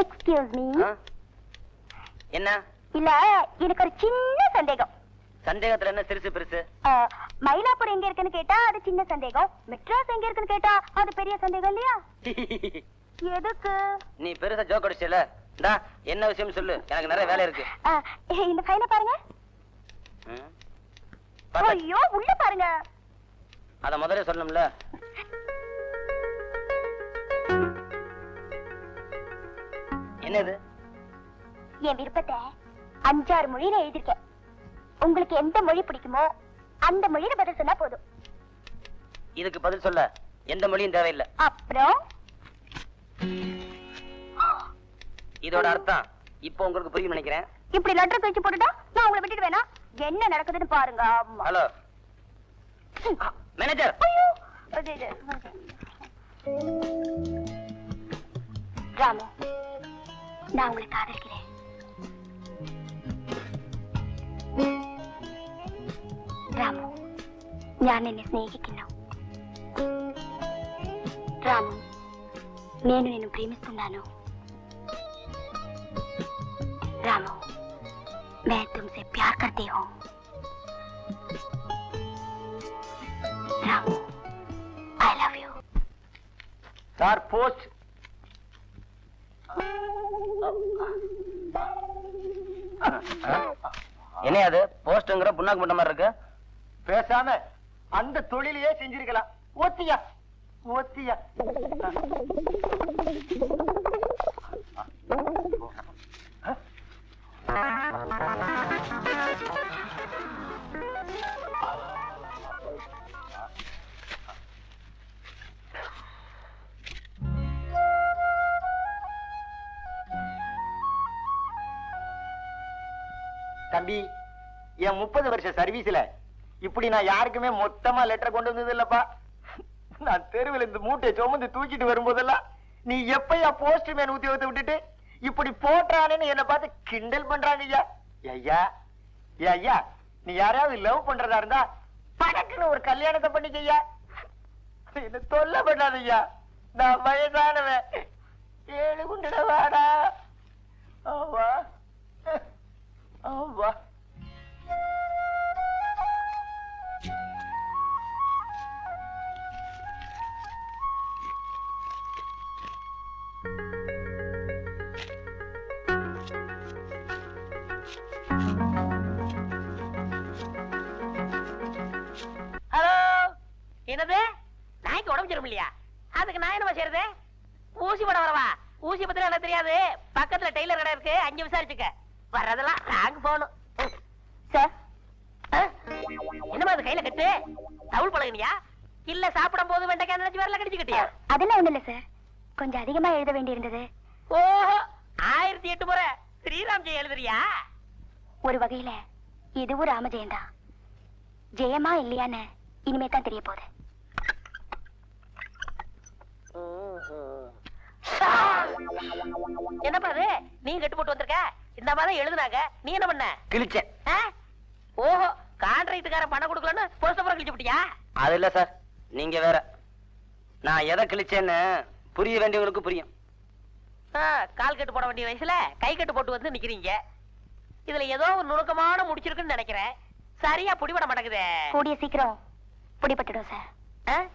Excuse me? என்ன? இல்ல எனக்கு ஒரு சின்ன சந்தேகம். சந்தேகத்துல என்ன சிறுசு பெருசு? மயிலாப்பூர் எங்க இருக்குன்னு கேட்டா அது சின்ன சந்தேகம். மெட்ராஸ் எங்க இருக்குன்னு கேட்டா அது பெரிய சந்தேகம் இல்லையா? எதுக்கு? நீ பெருசா ஜோக் அடிச்சல இந்தா என்ன விஷயம் சொல்லு. எனக்கு நிறைய வேலை இருக்கு. இந்த ஃபைல பாருங்க. ஐயோ உள்ள பாருங்க. அத முதல்ல சொல்லணும்ல. என்னது? என் விருப்பத்தை அஞ்சாறு மொழியில எழுதிருக்கேன் உங்களுக்கு எந்த மொழி பிடிக்குமோ அந்த மொழியில பதில் சொன்னா போதும். இதுக்கு பதில் சொல்ல எந்த மொழியும் தேவையில்லை. அப்புறம்? இதோட அர்த்தம் இப்போ உங்களுக்கு புரியும் நினைக்கிறேன். இப்படி லெட்டர் கழிச்சு போட்டுட்டா நான் உங்களை விட்டுட்டு வேணா. என்ன நடக்குதுன்னு பாருங்க ஆமா. ஹலோ. மேனேஜர். ராமு. நான் உங்களை காதலிக்கிறேன் ராமு ഞാൻ നിന്നെ സ്നേഹിക്കുന്നു రాము నేను నిన్ను ప్రేమిస్తున్నాను రాము मैं तुमसे प्यार करती हूँ Ramu I love you sir post என்ன அது? போஸ்ட்ங்கிற புண்ணாக்கு முட்ட மாதிரி இருக்கு? பேசாம அந்த தொழிலையே செஞ்சிருக்கலாம். ஓத்தியா? ஓத்தியா? தம்பி என் முப்பது வருஷ சர்வீஸ்ல இப்படி நான் யாருக்குமே மொத்தமா லெட்டர் கொண்டு வந்தது இல்லப்பா. நான் தெருவில் இந்த மூட்டையை சுமந்து தூக்கிட்டு வரும்போதெல்லாம் நீ எப்பயா போஸ்ட் மேன் உத்தியோகத்தை விட்டுட்டு இப்படி போட்டானேன்னு என்ன பார்த்து கிண்டல் பண்றாங்க ஐயா. ஐயா ஏ ஐயா நீ யாராவது லவ் பண்றதா இருந்தா படக்குன்னு ஒரு கல்யாணத்தை பண்ணிக்கய்யா என்ன தொல்ல பண்ணாத ஐயா. நான் வயதானவன் ஏழு குண்டட வாடா. ஆவா ஆவா ஹலோ என்னது? நாய்க்கு உடம்பு சரியில்லை இல்லையா அதுக்கு நான் என்னமா செய்யறது ஊசி போட வரவா? ஊசி பத்திரம் எனக்கு தெரியாது? பக்கத்துல டெய்லர் கடை இருக்கு அங்க விசாரிச்சுக்க. வர்றதெல்லாம் நாங்க போகணும். சார் என்னமா அது கையில கட்டு? தவுள் பழகுனியா? இல்ல சாப்பிடும் போது வெண்டைக்காய் நினைச்சு வரல கடிச்சுக்கிட்டியா? அதெல்லாம் ஒண்ணும் இல்ல சார் கொஞ்சம் அதிகமா எழுத வேண்டியிருந்தது. ஓஹோ ஆயிரத்தி எட்டு முறை ஸ்ரீராம் ஜெயம் எழுதுறியா? ஒரு வகையில இதுவும் ராமஜெயந்தா ஜெயமா இல்லையான்னு இனிமே தான் தெரிய போகுது. என்னப்பா அது? நீ கட்டு போட்டு வந்திருக்க? இந்த மாதிரி எழுதுனாங்க. நீ என்ன பண்ண? கிழிச்சேன். ஆ? ஓஹோ கான்ட்ராக்டுக்காரன் பணம் கொடுக்கலன்னு போஸ்ட் அப்புறம் கிழிச்சு விட்டியா? அது இல்ல சார். நீங்க வேற. நான் எதை கிழிச்சேன்னு புரிய வேண்டியவங்களுக்கு புரியும். ஆ, கால் கட்டு போட வேண்டிய வயசுல கை கட்டு போட்டு வந்து நிக்கிறீங்க. இதுல ஏதோ ஒரு நுணுக்கமான முடிச்சிருக்குன்னு நினைக்கிறேன். சரியா புடிபட மாட்டேங்குதே. கூடிய சீக்கிரம் பிடிபட்டுடும் சார்.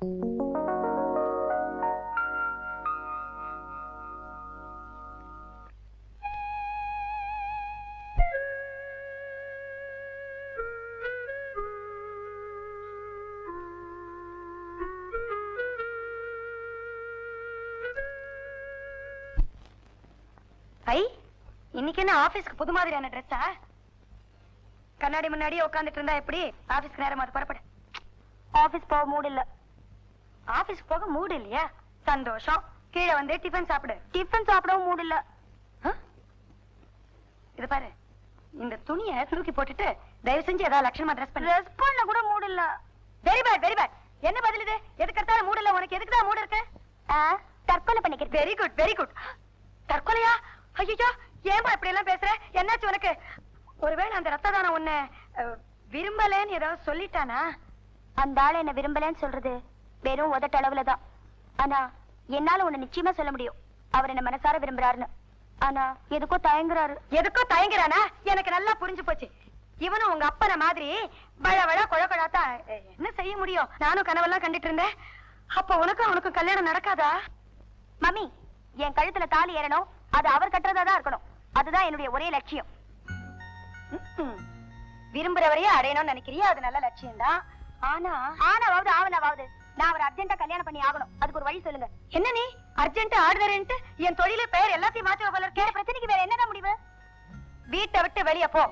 ஐ, இன்னைக்கு என்ன ஆபீஸ்க்கு புது மாதிரியான கண்ணாடி முன்னாடி உட்காந்துட்டு இருந்தா எப்படி? ஆபீஸ்க்கு நேரம் அது புறப்படு. ஆபீஸ் போக மூடு இல்லை ஆபீஸ் போக மூடு இல்லையா? சந்தோஷம். கீழே வந்து டிஃபன் சாப்பிடு. டிஃபன் சாப்பிடவும் மூடு இல்ல? இது பாரு. இந்த துணியை தூக்கி போட்டுட்டு தயவு செஞ்சு ஏதாவது லட்சணமா ட்ரெஸ் பண்ணு. ட்ரெஸ் பண்ண கூட மூடு இல்ல. வெரி பேட் வெரி பேட் என்ன பதில் இது? எதுக்கு எடுத்தாலும் மூடு இல்ல. உனக்கு எதுக்கு தான் மூடு இருக்கு தற்கொலை பண்ணிக்க வெரி குட் வெரி குட் தற்கொலையா? ஐயோ ஏமா இப்படி எல்லாம் பேசுற? என்னாச்சு உனக்கு? ஒருவேளை அந்த ரத்த தானம் உன்னை அஹ், விரும்பலன்னு ஏதாவது சொல்லிட்டானா? அந்த ஆளு என்ன விரும்பலன்னு சொல்றது வெறும் உதட்ட அளவுல தான் ஆனா என்னால உன்னை நிச்சயமா சொல்ல முடியும். அவர் என்ன மனசார விரும்புறாருன்னு. ஆனா எதுக்கோ தயங்குறாரு. எதுக்கோ தயங்குறானா? எனக்கு நல்லா புரிஞ்சு போச்சு. இவனும் உங்க அப்பன மாதிரி வழ வழ கொழ கொழாத்தான் என்ன செய்ய முடியும்? நானும் கனவெல்லாம் கண்டுட்டு இருந்தேன். அப்ப உனக்கும் அவனுக்கும் கல்யாணம் நடக்காதா? மம்மி என் கழுத்துல தாலி ஏறணும். அது அவர் கட்டுறதா தான் இருக்கணும். அதுதான் என்னுடைய ஒரே லட்சியம். விரும்புறவரையே அடையணும்னு நினைக்கிறியா? அது நல்ல லட்சியம் தான் ஆனா ஆனாவது ஆவனாவது நான் அவர் அர்ஜென்ட்டா கல்யாணம் பண்ணி ஆகணும். அதுக்கு ஒரு வழி சொல்லுங்க. என்ன நீ? அர்ஜென்ட் ஆர்டர்ன்ட்டு என் தொழில பெயர் எல்லாத்தையும் மாத்தி போல இருக்கே. பிரச்சனைக்கு வேற என்னதான் முடிவு? வீட்டை விட்டு வெளிய போ.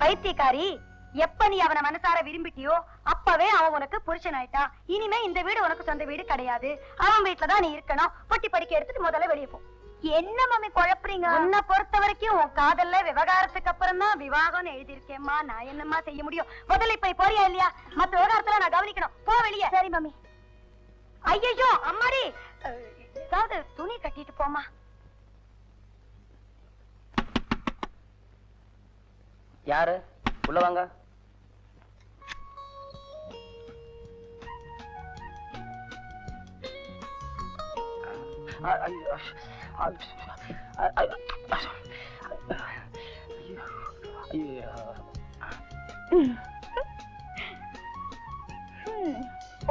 பைத்தியக்காரி எப்ப நீ அவன மனசார விரும்பிட்டியோ அப்பவே அவன் உனக்கு புருஷன் ஆயிட்டான் இனிமே இந்த வீடு உனக்கு சொந்த வீடு கிடையாது. அவன் வீட்டுலதான் நீ இருக்கணும். பொட்டி படிக்க எடுத்துட்டு முதல்ல வெளியே போ. என்ன மம்மி குழப்புறீங்க? உன்னை பொறுத்த வரைக்கும் உன் காதல்ல விவகாரத்துக்கு அப்புறம் தான் விவாகம்னு எழுதியிருக்கேம்மா. நான் என்னம்மா செய்ய முடியும்? முதல்ல இப்ப போறியா இல்லையா? மத்த விவகாரத்துல நான் கவனிக்கணும். போ வெளிய. சரி மம்மி. ஐயோ அம்மாடி. ஏதாவது துணி கட்டிட்டு போமா யாரு? உள்ள வாங்க. ஐயோ.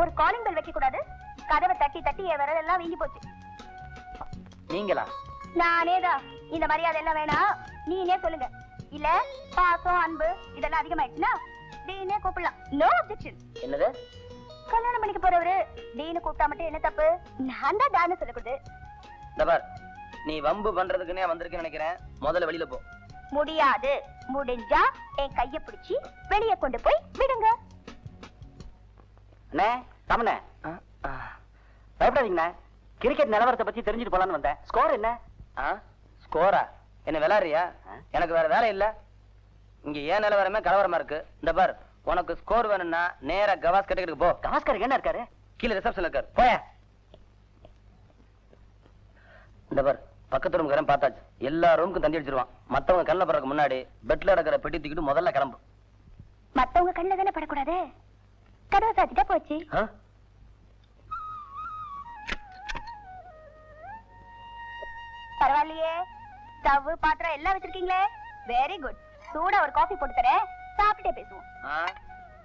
ஒரு காலிங் பெல் வைக்க கூடாது கதவை தட்டி தட்டி என் விரலெல்லாம் வீங்கி போச்சு. நீங்களா? நானேதான் இந்த மரியாதை எல்லாம் வேணாம் நீனே சொல்லுங்க. இல்ல பாசம் அன்பு இதெல்லாம் அதிகமாயிடுச்சுன்னா டீனே கூப்பிடலாம். நோ அப்செக்ஷன் என்னது? கல்யாணம் பண்ணிக்க போறவரு டீனு கூப்பிட்டா மட்டும் என்ன தப்பு? நான் தான் டான்னு சொல்லக்கூடாது நீ வம்பு பண்றதுக்குன்னே வந்திருக்கேன்னு நினைக்கிறேன். முதல்ல வெளியில போ. முடியாது. முடிஞ்சா என் கைய பிடிச்சி வெளிய கொண்டு போய் விடுங்க. அண்ணே தமிழே பயப்படாதீங்கண்ணே. கிரிக்கெட் நிலவரத்தை பத்தி தெரிஞ்சுட்டு போலான்னு வந்தேன். ஸ்கோர் என்ன? ஆ ஸ்கோரா என்ன விளையாடுறியா? எனக்கு வேற வேலை இல்ல. இங்க ஏன் நிலவரமே கலவரமா இருக்கு? இந்த பார் உனக்கு ஸ்கோர் வேணும்னா நேரா கவாஸ் கட்டுக்கிட்டு போ. கவாஸ்கர் என்ன இருக்காரு? கீழே ரிசப்ஷன்ல இருக்காரு. போய? இந்த பார் பக்கத்து ரூம் பார்த்தாச்சு. எல்லா ரூமுக்கும் தண்ணி அடிச்சிருவான். மத்தவங்க கண்ணில் பறக்க முன்னாடி பெட்ல இருக்கிற பெட்டி தூக்கிட்டு முதல்ல கிளம்பு. மத்தவங்க கண்ணுல தானே படக்கூடாது? கதவை சாத்திட்டா போச்சு? பரவாயில்லையே. ஸ்டவ் பாத்திரம் எல்லாம் வச்சிருக்கீங்களே? வெரி குட் சூடா ஒரு காஃபி போட்டு தரேன். சாப்பிட்டே பேசுவோம். ஆ?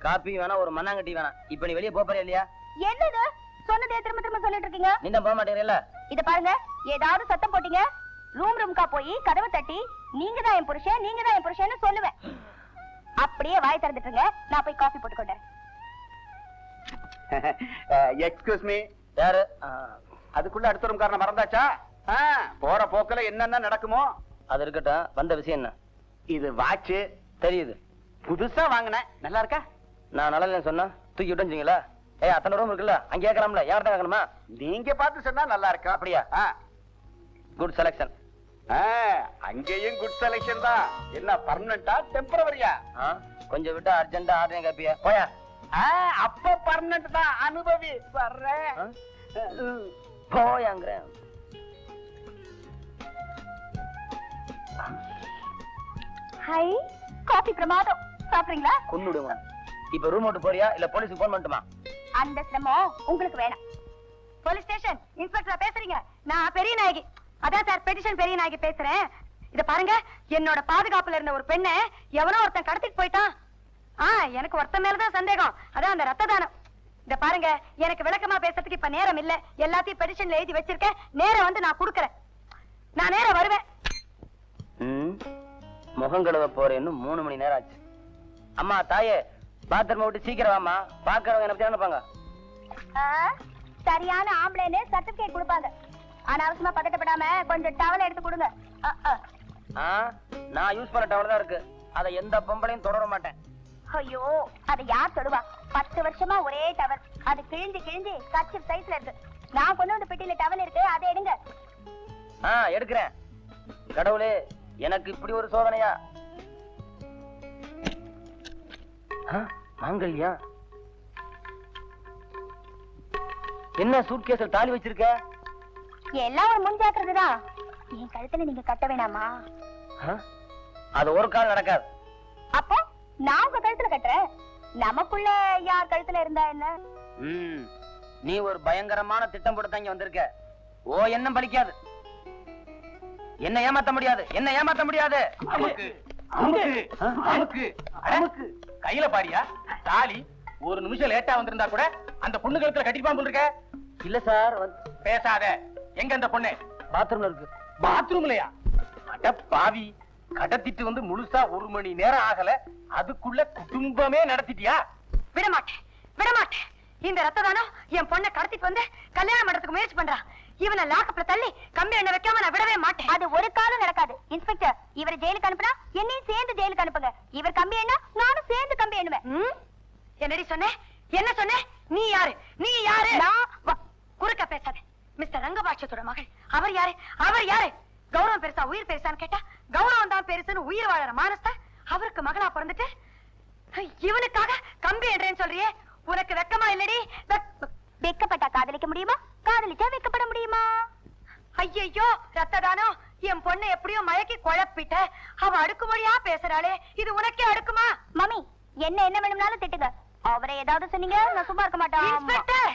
காப்பி வேணாம் ஒரு மண்ணாங்கட்டி வேணாம். இப்ப நீ வெளியே போறே இல்லையா? என்னது? சொன்னதே திரும்ப திரும்ப சொல்லிட்டு இருக்கீங்க? நீ தான் போக மாட்டேங்கல இத பாருங்க. ஏதாவது சத்தம் போட்டீங்க? ரூம் ரூம்கா போய் கதவை தட்டி நீங்க தான் என் புருஷன் நீங்க தான் என் புருஷன்னு சொல்லுவேன். அப்படியே வாய் திறந்துட்டுங்க நான் போய் காஃபி போட்டு கொண்டேன் எக்ஸ்கியூஸ் மீ யாரு? அதுக்குள்ள அடுத்த ரூம் காரணம் மறந்தாச்சா? போற போக்குல என்னென்ன நடக்குமோ? அது இருக்கட்டும். வந்த விஷயம் என்ன? இது வாட்ச் தெரியுது. புதுசா வாங்கினேன். நல்லா இருக்கா? நான் நல்லா சொன்னா தூக்கி விட்டுங்களா ஏய் அத்தனை ரூம் இருக்குல்ல? அங்கே கேட்கலாம்ல யார்கிட்ட கேட்கணுமா நீங்க பார்த்து சொன்னா நல்லா இருக்கா? அப்படியா? குட் செலக்ஷன் ஆ, அங்கேயும் குட் செலக்ஷன் தான். என்ன பர்மனண்டா டெம்பரவரியா கொஞ்சம் விட்டு அர்ஜென்ட்டா ஆர்டர் கேப்பியா? போயா. அப்ப பர்மனண்ட் தான். அனுபவி வர்றேன். ஆ? போயாங்கிறேன். ஹை காஃபி பிரமாதம். சாப்பிடுறீங்களா? கொன்னுடுவான். இப்ப ரூம் விட்டு போறியா? இல்ல போலீஸுக்கு போன் பண்ணட்டுமா? அந்த சிரமம் உங்களுக்கு வேணாம். போலீஸ் ஸ்டேஷன் இன்ஸ்பெக்டரா பேசுறீங்க. நான் பெரிய நாயகி. அதான் சார் பெட்டிஷன் பெரிய நாயகி பேசுறேன். இத பாருங்க என்னோட பாதுகாப்புல இருந்த ஒரு பெண்ணை எவனோ ஒருத்தன் கடத்திட்டு போயிட்டான். ஆ எனக்கு ஒருத்தன் மேலதான் சந்தேகம். அதான் அந்த ரத்த தானம். இத பாருங்க எனக்கு விளக்கமா பேசுறதுக்கு இப்ப நேரம் இல்ல. எல்லாத்தையும் பெட்டிஷன்ல எழுதி வச்சிருக்கேன். நேரம் வந்து நான் குடுக்கறேன். நான் நேரம் வருவேன். முகம் கழுவ போறேன்னு மூணு மணி நேரம் ஆச்சு. அம்மா தாயே பாத்ரூம் விட்டு சீக்கிரம் வாம்மா. பாக்குறவங்க என்ன பத்தி நினைப்பாங்க? ஆ, சரியான ஆம்பளைன்னு சர்டிபிகேட் கொடுப்பாங்க. அனாவசியமா பதட்டப்படாம கொஞ்சம் டவல் எடுத்து கொடுங்க. நான் யூஸ் பண்ண டவல் தான் இருக்கு. அதை எந்த பொம்பளையும் தொடர மாட்டேன். ஐயோ அதை யார் தொடுவா? பத்து வருஷமா ஒரே டவல் அது கிழிஞ்சு கிழிஞ்சு கச்சி சைஸ்ல இருக்கு. நான் கொண்டு வந்த பெட்டியில டவல் இருக்கு அதை எடுங்க. ஆ எடுக்கிறேன். கடவுளே எனக்கு இப்படி ஒரு சோதனையா? மாங்கல்யா. என்ன சூட்கேஸில் தாலி வச்சிருக்க? எல்லாம் ஒரு முன்ஜாக்கிரதை தான் என் கழுத்துல நீங்க கட்ட வேணாமா? அது ஒரு கால் நடக்காது. அப்போ நான் உங்க கழுத்துல கட்டுறேன். நமக்குள்ள யார் கழுத்துல இருந்தா என்ன? ம் நீ ஒரு பயங்கரமான திட்டம் போட்டு தான் இங்க வந்திருக்க. ஓ எண்ணம் பலிக்காது. என்ன ஏமாத்த முடியாது. என்ன ஏமாத்த முடியாது. கையில பாரியா? தாலி. ஒரு நிமிஷம் லேட்டா வந்திருந்தா கூட அந்த பொண்ணு கழுத்துல கட்டிப்பான் போல் இருக்க இல்ல சார் பேசாத. எங்க அந்த பொண்ணு? பாத்ரூம்ல இருக்கு. பாத்ரூம்லயா? அட பாவி. கடத்திட்டு வந்து முழுசா ஒரு மணி நேரம் ஆகல. அதுக்குள்ள குடும்பமே நடத்திட்டியா? விட மாட்டேன் விட மாட்டேன் இந்த ரத்த தானம் என் பொண்ணை கடத்திட்டு வந்து கல்யாணம் பண்றதுக்கு முயற்சி பண்றான். இவனை லாக்கப்ல தள்ளி கம்பி எண்ணெய் வைக்காம நான் விடவே மாட்டேன். அது ஒரு காலம் நடக்காது. இன்ஸ்பெக்டர் இவரை ஜெயிலுக்கு அனுப்புனா என்னையும் சேர்ந்து ஜெயிலுக்கு அனுப்புங்க. இவர் கம்பி எண்ணா நானும் சேர்ந்து கம்பி எண்ணுவேன். என்னடி சொன்ன? என்ன சொன்ன? நீ யாரு? நீ யாரு? குறுக்க பேசாத. மிஸ்டர் ரங்கபாட்சத்தோட மகள். அவர் யாரு? அவர் யாரு? கௌரவம் பெருசா உயிர் பெருசான்னு கேட்டா கௌரவம் தான் பெருசுன்னு உயிர் வாழற மானஸ்த அவருக்கு மகளா பிறந்துட்டு இவனுக்காக கம்பி என்றேன்னு சொல்றியே. உனக்கு வெக்கமா இல்லடி? வெக்கப்பட்டா காதலிக்க முடியுமா? காதலிச்சா வெக்கப்பட முடியுமா? ஐயையோ ரத்த தானம் என் பொண்ணை எப்படியோ மயக்கி குழப்பிட்ட. அவ அடுக்குமொழியா பேசுறாளே. இது உனக்கே அடுக்குமா? மம்மி என்ன என்ன வேணும்னாலும் திட்டுங்க. அவரை ஏதாவது சொன்னீங்க நான் சும்மா இருக்க மாட்டேன்.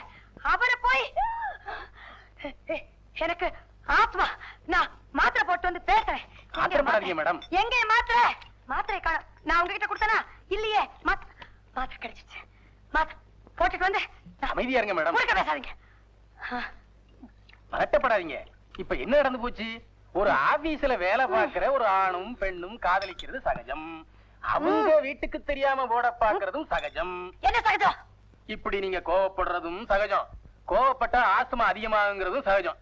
அவரை போய். எனக்கு ஆத்மா. நான் மாத்திரை போட்டு வந்து பேசுறேன். எங்க மாத்திரை? மாத்திரை? காணோம். நான் உங்ககிட்ட கொடுத்தனா? இல்லையே. மாத் மாத்திரை கிடைச்சிச்சு மாத்திரை போட்டுட்டு வந்து. அமைதியா இருங்க மேடம். பேசாதீங்க. பதட்டப்படாதீங்க இப்ப என்ன நடந்து போச்சு? ஒரு ஆபீஸ்ல வேலை பார்க்கிற ஒரு ஆணும் பெண்ணும் காதலிக்கிறது சகஜம். அவங்க வீட்டுக்கு தெரியாம ஓட பாக்குறதும் சகஜம். என்ன சகஜம்? இப்படி நீங்க கோவப்படுறதும் சகஜம். கோவப்பட்டா ஆஸ்துமா அதிகமாகுங்கிறதும் சகஜம்.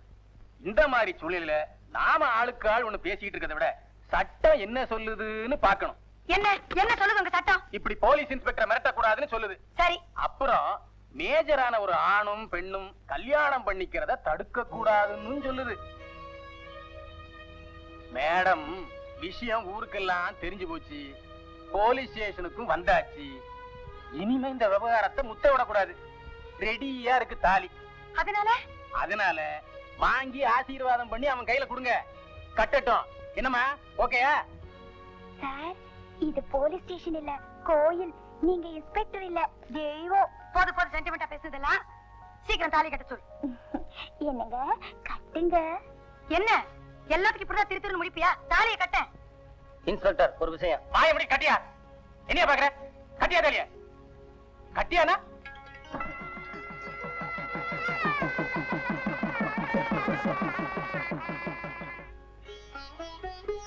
இந்த மாதிரி சூழ்நிலையில நாம ஆளுக்கு ஆள் ஒண்ணு பேசிட்டு இருக்கிறத விட சட்டம் என்ன சொல்லுதுன்னு பார்க்கணும். என்ன? என்ன சொல்லுது உங்க சட்டம்? இப்படி போலீஸ் இன்ஸ்பெக்டர் மிரட்டக்கூடாதுன்னு சொல்லுது. சரி. அப்புறம் மேஜரான ஒரு ஆணும் பெண்ணும் கல்யாணம் பண்ணிக்கிறத தடுக்க கூடாதுன்னு சொல்லுது. மேடம் விஷயம் ஊருக்கெல்லாம் தெரிஞ்சு போச்சு. போலீஸ் ஸ்டேஷனுக்கும் வந்தாச்சு. இனிமே இந்த விவகாரத்தை முத்த விடக்கூடாது. ரெடியா இருக்கு தாலி. அதனால? அதனால வாங்கி ஆசீர்வாதம் பண்ணி அவன் கையில கொடுங்க. கட்டட்டும். என்னம்மா? ஓகேயா சார் இது போலீஸ் ஸ்டேஷன் இல்ல கோயில். நீங்க இன்ஸ்பெக்டர் இல்ல தெய்வம். போது போது சென்டிமெண்டா பேசுதெல்லாம் சீக்கிரம் தாலி கட்ட சொல்லு. என்னங்க? கட்டுங்க. என்ன? எல்லாத்துக்கும் இப்படிதான் திரு திரு முடிப்பியா? தாலியை கட்ட இன்ஸ்பெக்டர் ஒரு விஷயம். வாய எப்படி கட்டியா? என்னைய பாக்குற கட்டியா தாலியா? கட்டியானா?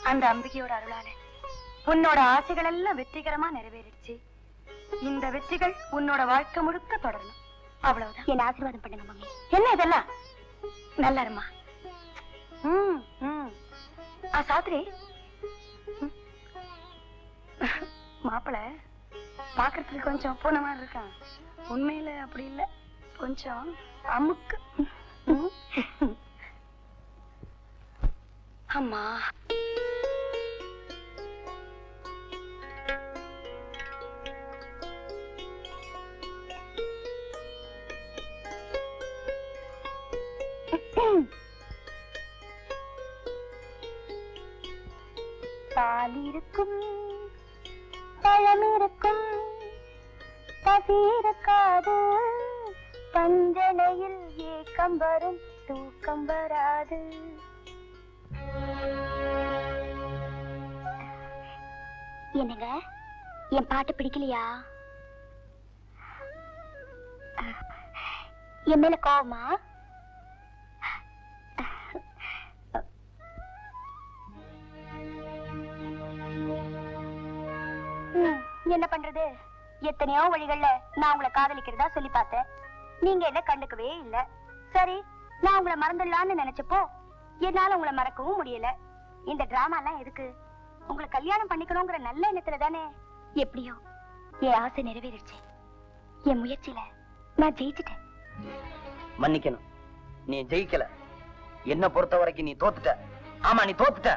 அந்த அம்பிகையோட அருளால உன்னோட ஆசைகள் எல்லாம் வெற்றிகரமா நிறைவேறிச்சு இந்த வெற்றிகள் உன்னோட வாழ்க்கை முழுக்க தொடரணும். அவ்வளவுதான். என்ன ஆசீர்வாதம் பண்ணுங்க மம்மி. என்ன இதெல்லாம்? நல்லா இருமா ம் ம். ஆ சாத்ரி. ம். மாப்பிள பாக்குறதுக்கு கொஞ்சம் பூன மாதிரி இருக்கான். உண்மையில அப்படி இல்ல. கொஞ்சம் அமுக்கு. அம்மா. இருக்கும். பழம் இருக்கும். பசி இருக்காது பஞ்சனையில் ஏக்கம் வரும். தூக்கம் வராது. என்னங்க? என் பாட்டு பிடிக்கலையா? என் மேல கோவமா? என்ன பண்றது? எத்தனையோ வழிகள்ல நான் உங்களை காதலிக்கிறதா சொல்லி பார்த்தேன். நீங்க என்ன கண்டுக்கவே இல்ல. சரி நான் உங்களை மறந்துடலாம்னு நினைச்சப்போ என்னால உங்களை மறக்கவும் முடியல. இந்த டிராமா எல்லாம் எதுக்கு? உங்களை கல்யாணம் பண்ணிக்கணுங்கிற நல்ல எண்ணத்துல தானே. எப்படியோ என் ஆசை நிறைவேறிடுச்சு. என் முயற்சியில நான் ஜெயிச்சிட்டேன். மன்னிக்கணும். நீ ஜெயிக்கல. என்ன பொறுத்த வரைக்கும் நீ தோத்துட்ட. ஆமா நீ தோத்துட்ட.